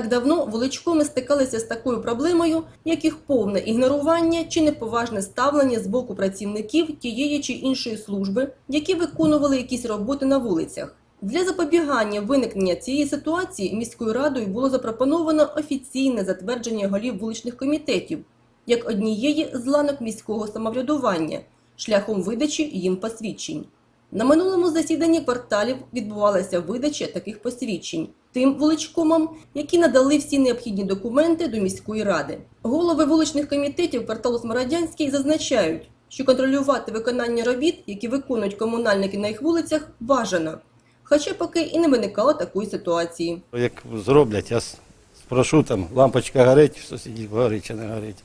так давно вуличкоми стикалися з такою проблемою, як їх повне ігнорування чи неповажне ставлення з боку працівників тієї чи іншої служби, які виконували якісь роботи на вулицях. Для запобігання виникнення цієї ситуації міською радою було запропоновано офіційне затвердження голів вуличних комітетів як однієї з ланок міського самоврядування шляхом видачі їм посвідчень. На минулому засіданні кварталів відбувалася видача таких посвідчень тим вуличкомам, які надали всі необхідні документи до міської ради. Голови вуличних комітетів кварталу Смородянський зазначають, що контролювати виконання робіт, які виконують комунальники на їх вулицях, бажано. Хоча поки і не виникало такої ситуації. Як зроблять, я спрошу, там лампочка горить, сусідів горить чи не горить.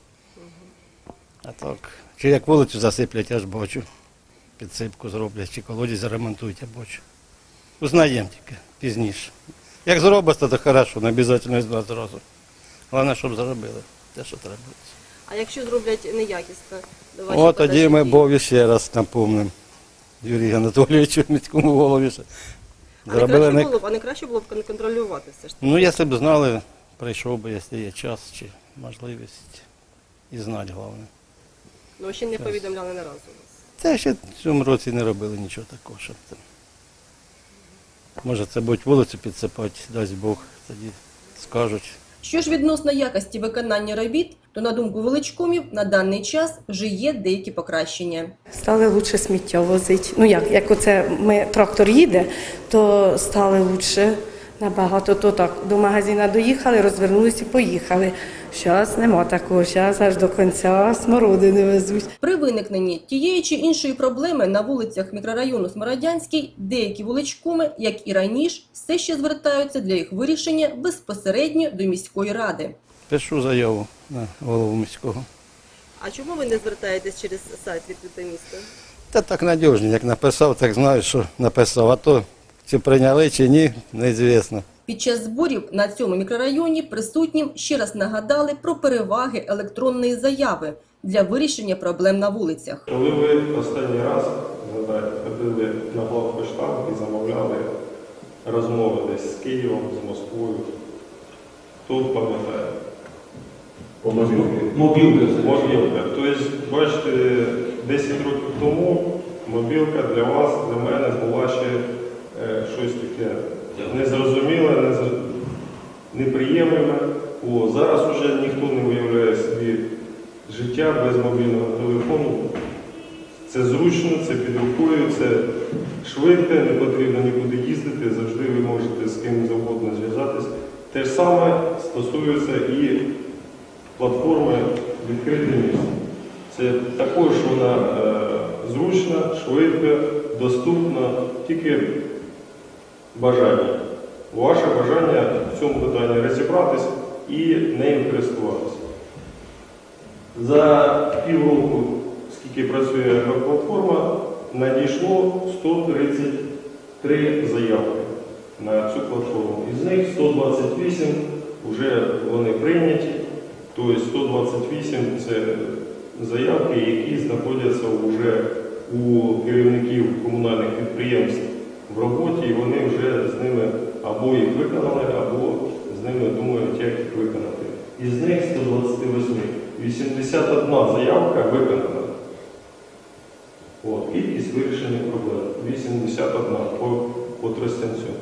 А так, чи як вулицю засиплять, я ж бачу. Підсипку зроблять, чи колодязь заремонтують, я бачу. Узнаємо тільки пізніше. Як зробить, то хорошо, не обов'язково з нас зразу. Головне, щоб заробили те, що треба. А якщо зроблять неякісно, О, тоді ми Бові ще раз напомнимо. Юрію Анатолійовичу, міському голові. що Зробили не... б, а не краще було б контролювати все ж. Ну, якщо б знали, прийшов би, якщо є час чи можливість. І знати головне. Ну ще не повідомляли не разу. Та ще в цьому році не робили нічого такого, щоб там. Може це будь вулицю підсипати, дасть Бог, тоді скажуть. Що ж відносно якості виконання робіт, то на думку величкомів на даний час вже є деякі покращення. Стали лучше сміття возити. Ну як, як оце ми трактор їде, то стали лучше набагато. То так до магазина доїхали, розвернулися і поїхали. Зараз нема такого, зараз аж до кінця смородини везуть. При виникненні тієї чи іншої проблеми на вулицях мікрорайону Смородянський деякі вуличкоми, як і раніше, все ще звертаються для їх вирішення безпосередньо до міської ради. Пишу заяву на голову міського. А чому ви не звертаєтесь через сайт відкрите місто? Та так надіжні, як написав, так знаю, що написав. А то чи прийняли, чи ні, неізвісно. Під час зборів на цьому мікрорайоні присутнім ще раз нагадали про переваги електронної заяви для вирішення проблем на вулицях. Коли ви останній раз ходили на главпоштаб і замовляли розмови десь з Києвом, з Москвою, хто пам'ятає? Мобілка. Мобілка. Тобто, бачите, 10 років тому мобілка для вас, для мене була ще е, щось таке незрозуміле, незр- неприємне. О, зараз вже ніхто не уявляє собі життя без мобільного телефону. Це зручно, це під рукою, це швидко, не потрібно нікуди їздити, завжди ви можете з ким завгодно зв'язатись. Те ж саме стосується і платформи відкрите місто. Це також вона е, зручна, швидка, доступна, тільки бажання. Ваше бажання в цьому питанні розібратись і нею користуватися. За півроку, скільки працює платформа, надійшло 133 заявки на цю платформу. Із них 128 вже вони прийняті, тобто 128 це заявки, які знаходяться вже у керівників комунальних підприємств в роботі, і вони вже з ними або їх виконали, або з ними думають, як їх виконати. Із них 128, 81 заявка виконана. От, кількість вирішення проблем 81 по, по Тростянцю.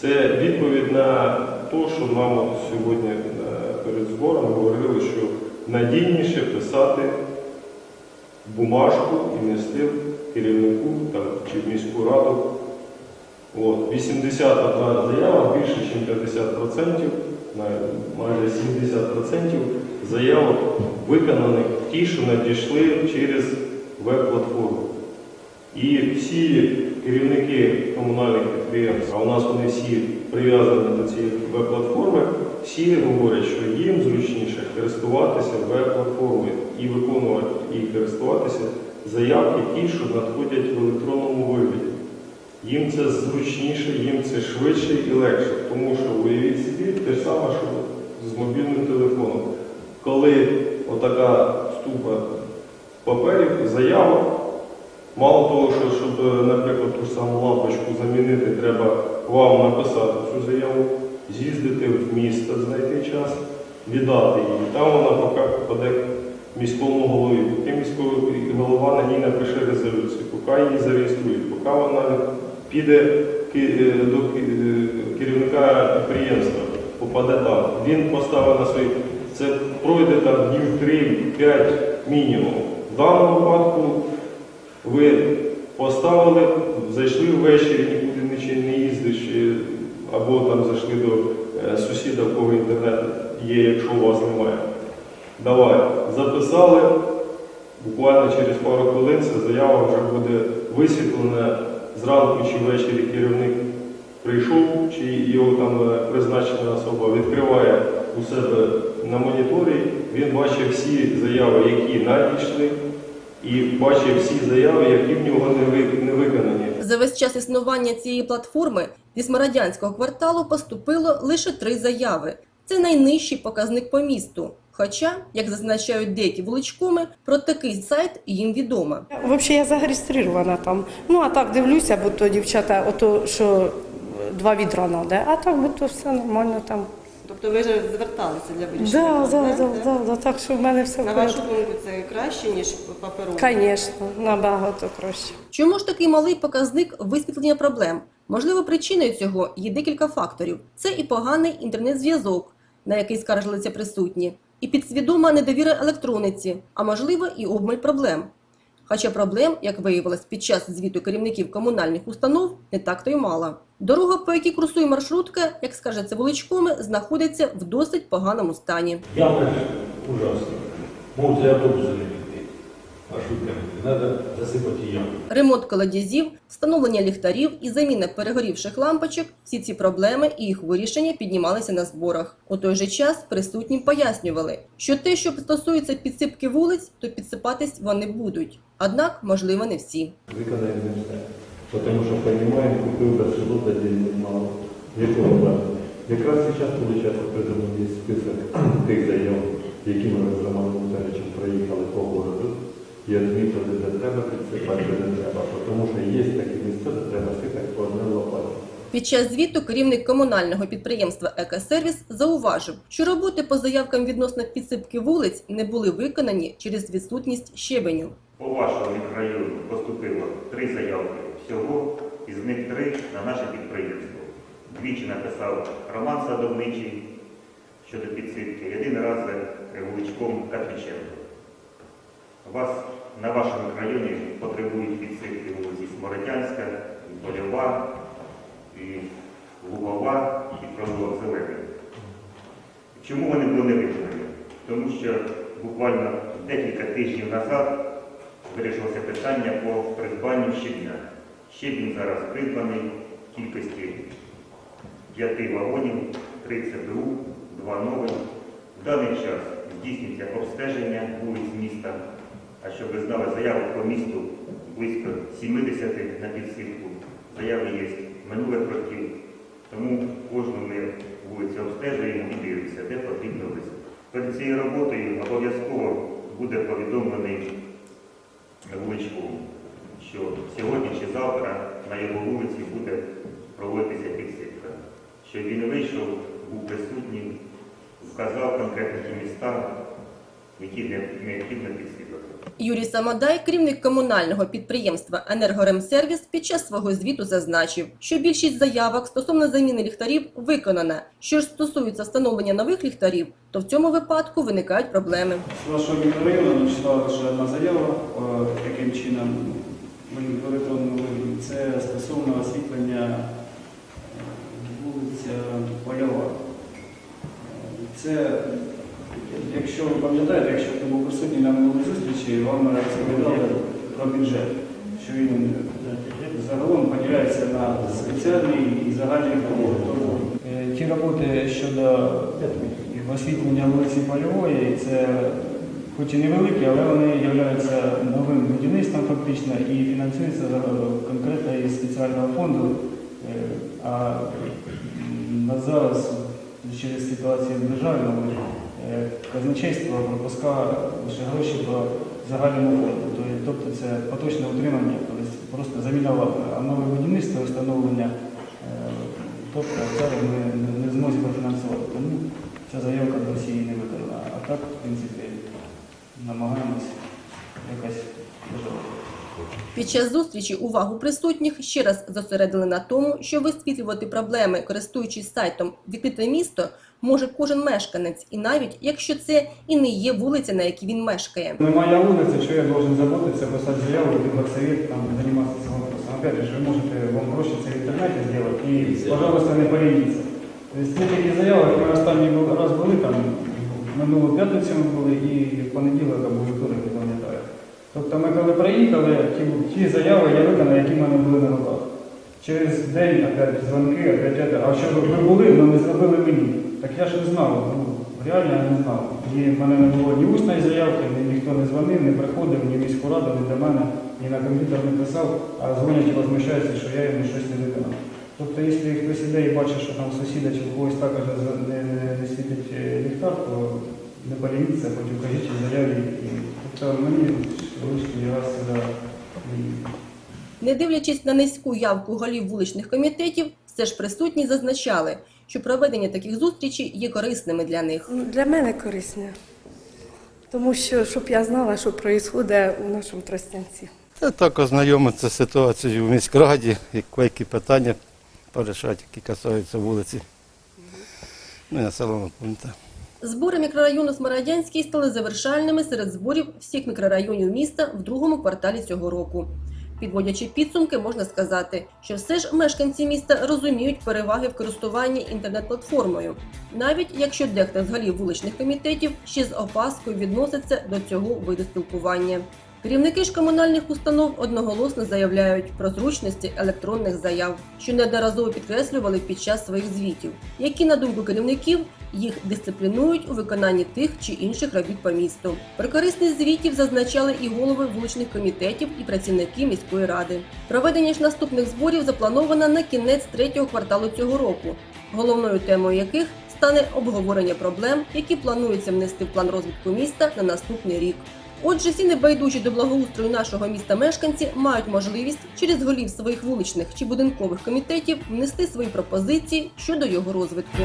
Це відповідь на те, що нам от сьогодні е, перед збором говорили, що надійніше писати бумажку і нести керівнику там, чи в міську раду. От, 81 заява, більше, ніж 50%, майже 70% заявок виконаних ті, що надійшли через веб-платформу. І всі керівники комунальних підприємств, а у нас вони всі прив'язані до цієї веб-платформи, всі говорять, що їм зручніше користуватися веб-платформою і виконувати і користуватися заявки ті, що надходять в електронному вигляді. Їм це зручніше, їм це швидше і легше, тому що уявіть собі те ж саме, що з мобільним телефоном. Коли отака ступа паперів, заявок, мало того, що щоб, наприклад, ту саму лампочку замінити, треба вам написати цю заяву, з'їздити в місто, знайти час, віддати її. Там вона поки попаде міському голові. Поки міський голова на ній напише резолюцію, поки її зареєструють, поки вона піде е, до е, керівника підприємства, попаде там. Він поставив на свої. Це пройде там днів 3-5 мінімум. В даному випадку ви поставили, зайшли ввечері, нікуди нічого не їздиш, е, або там зайшли до сусіда, в кого інтернет є, якщо у вас немає. Давай, записали, буквально через пару хвилин ця заява вже буде висвітлена зранку чи ввечері керівник прийшов, чи його там е, призначена особа відкриває у себе на моніторі, він бачить всі заяви, які надійшли, і бачить всі заяви, які в нього не ви- не виконані. За весь час існування цієї платформи зі Смородянського кварталу поступило лише три заяви. Це найнижчий показник по місту. Хоча, як зазначають деякі вуличкоми, про такий сайт їм відомо. Взагалі я зареєстрована там. Ну а так дивлюся, бо то дівчата, ото що два відра треба, а так бо то все нормально там. Тобто ви вже зверталися для вирішення? Да, да, проблем, да, так? да, да, так що в мене все На вашу думку, це краще, ніж паперово? Звісно, набагато краще. Чому ж такий малий показник висвітлення проблем? Можливо, причиною цього є декілька факторів. Це і поганий інтернет-зв'язок, на який скаржилися присутні, і підсвідома недовіра електрониці, а можливо і обмаль проблем. Хоча проблем, як виявилось під час звіту керівників комунальних установ, не так то й мало. Дорога, по якій курсує маршрутка, як скажеться вуличкоми, знаходиться в досить поганому стані. Яма ужасно. мов для автобусу не. Треба засипати яму. Ремонт колодязів, встановлення ліхтарів і заміна перегорівших лампочок – всі ці проблеми і їх вирішення піднімалися на зборах. У той же час присутнім пояснювали, що те, що стосується підсипки вулиць, то підсипатись вони будуть. Однак, можливо, не всі. Виконаємо все. Тому що розуміємо, купив до село, та мало. Якого? Якраз зараз, виходить, придуманий список тих заяв, які ми Романом проїхали по городу, і відмітили, де треба підсипати, де не треба. Тому що є такі місця, де треба сипати по одній лопаті. Під час звіту керівник комунального підприємства «Екосервіс» зауважив, що роботи по заявкам відносно підсипки вулиць не були виконані через відсутність щебеню. По вашому мікрорайону поступило три заявки всього, із них три на наше підприємство. Двічі написав Роман Садовничий щодо підсипки, один раз за вуличком Катриченко. Вас на вашому мікрорайоні потребують підсипки вулиці Смородянська, Польова, і Лугова, і Провулок Зелений. Чому вони були не виконані? Тому що буквально декілька тижнів назад вирішилося питання по придбанню щебня. Щебінь зараз придбаний в кількості 5 вагонів, 3 ЦБУ, 2 нових. В даний час здійснюється обстеження вулиць міста. А щоб ви знали, заяви по місту близько 70 на підсипку. Заяви є минулих років. Тому кожну ми вулицю обстежуємо і дивимося, де потрібно висипати. Перед цією роботою обов'язково буде повідомлений вуличком, що сьогодні чи завтра на його вулиці буде проводитися підсипка. Щоб він вийшов, був присутній, вказав конкретні міста, які необхідно підсипати. Юрій Самодай, керівник комунального підприємства «Енергоремсервіс», під час свого звіту зазначив, що більшість заявок стосовно заміни ліхтарів виконана. Що ж стосується встановлення нових ліхтарів, то в цьому випадку виникають проблеми. З вашого мікрорайону надійшла лише одна заява, е, яким чином ми електронному. Це стосовно освітлення е, вулиця Польова. Е, Це, якщо ви пам'ятаєте, якщо хто був присутній на минулій зустрічі, вам розповідали про бюджет, що він загалом поділяється на спеціальний і загальний фонд. Е, Ті роботи щодо освітлення вулиці Польової, це хоч і невеликі, але вони являються новим будівництвом фактично і фінансуються конкретно із спеціального фонду. Е, А на зараз через ситуацію в державному е, казначейство пропускає лише гроші по загальному фонду. Тобто- це поточне утримання, просто заміна. А нове будівництво, встановлення е, тобто зараз ми не- в профінансувати. Тому ця заявка до всієї не виконана. А так, в принципі, намагаємось якось виживати. Під час зустрічі увагу присутніх ще раз зосередили на тому, що висвітлювати проблеми, користуючись сайтом Відкрите місто, може кожен мешканець, і навіть якщо це і не є вулиця, на якій він мешкає. Ну, моя улица, что я должен заботиться, писать заяву, либо в совет, там, заниматься этим вопросом. Опять же, вы можете, вам проще это в интернете сделать и, пожалуйста, не полениться. То есть, такі заяви, як ми останній бу- раз були, там, минулу п'ятницю ми були і в понеділок або вівторок, не пам'ятаю. Тобто ми коли приїхали, ті, ті заяви я виконав, які в мене були на руках. Через день опять дзвонки, опять это, а що ви були, але не зробили мені. Так я ж не знав, ну, реально я не знав. І в мене не було ні усної заявки, ні ніхто не дзвонив, не приходив, ні в міську раду, ні до мене, ні на комп'ютер не писав, а дзвонять і возмущаються, що я йому щось не виконав. Тобто, якщо хтось іде і бачить, що там сусіда чи когось також не, не, не світить е, ліхтар, то не полініться, потім кажіть заяві. Тобто мені Не дивлячись на низьку явку голів вуличних комітетів, все ж присутні зазначали, що проведення таких зустрічей є корисними для них. Ну, Для мене корисне. Тому що, щоб я знала, що відбувається у нашому Тростянці. Та так ознайомитися з ситуацією в міськраді, які питання порішати, які касаються вулиці. Ну і населеного пункту. Збори мікрорайону Смарагдянський стали завершальними серед зборів всіх мікрорайонів міста в другому кварталі цього року. Підводячи підсумки, можна сказати, що все ж мешканці міста розуміють переваги в користуванні інтернет-платформою, навіть якщо дехто з голів вуличних комітетів ще з опаскою відноситься до цього виду спілкування. Керівники ж комунальних установ одноголосно заявляють про зручності електронних заяв, що неодноразово підкреслювали під час своїх звітів, які, на думку керівників, їх дисциплінують у виконанні тих чи інших робіт по місту. Про корисність звітів зазначали і голови вуличних комітетів, і працівники міської ради. Проведення ж наступних зборів заплановано на кінець третього кварталу цього року, головною темою яких стане обговорення проблем, які планується внести в план розвитку міста на наступний рік. Отже, всі небайдужі до благоустрою нашого міста мешканці мають можливість через голів своїх вуличних чи будинкових комітетів внести свої пропозиції щодо його розвитку.